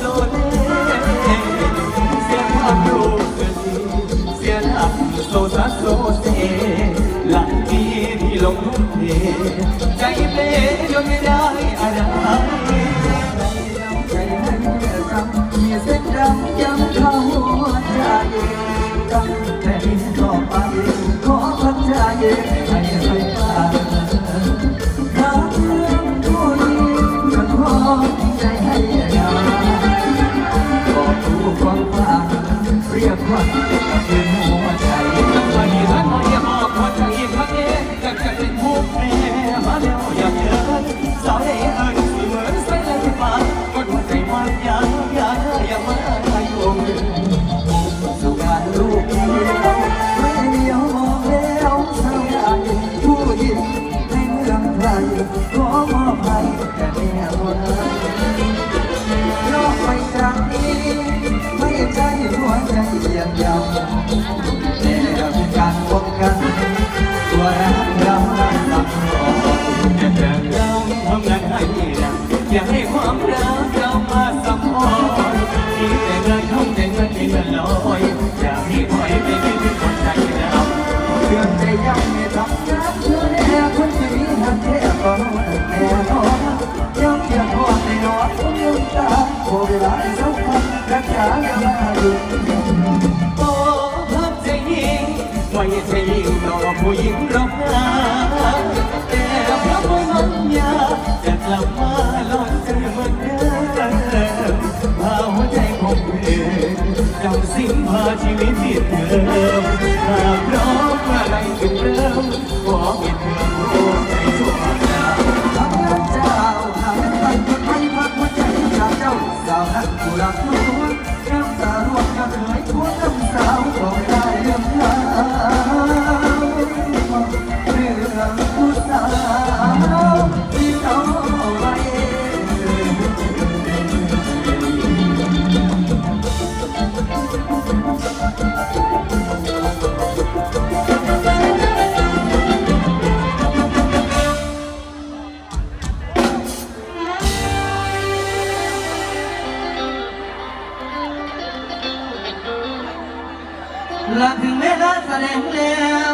โลเลเสียความรู้กันเสียหลักโซซัสโซเซหลังนี้ที่ลงทุ่มเทใจเป้ จนไม่ได้อะไรใจให้จำมีเส้นดำย้ำเข้าหัวใจตั้งแต่นี้ต่อไปขอพักใจให้ไปบ้างถ้าเรื่องผู้นี้จะขอใจให้ยาก็ผู้ฟังฟังเรียกว่า แก่แม่คนนอกไปจากนี้ ไม่ใช่หัวใจเยียงยาวแต่เป็นการพบกัน ตัวรักเราสักรออย่าเดินเราทำงานให้ดังอย่าให้ความรักเรามาสัมพันธ์คิดแต่เงินทำแต่เงินที่เงินลอยอย่าให้คอยไปคิดถึงคนใจเราเรื่องใจยังไม่ทำงานเธอแน่คนที่มีหักแท้ก็แน่ ษาอย่ามาดูโอ้พับใจยิงไม่ใช่ยิงต่อผู้หญิงหรอกนะแต่เพราะว่ามันยาจะกลับมาลองเจอเหมือนเดิมพาหัวใจของเธอจำสิ้นพาชีวิตที่เธอหากร้อมอะไรถึงเริ่มขอเพียงเธอโอ้ใจชั่วคราวทำงานเจ้าหางินตันคนไทยพักหัวใจจากเจ้าสาวนักผู้รักลวง น้ำตาร่วงก็เคยทวงน้ำสา และถึงเวลาแสดงแล้ว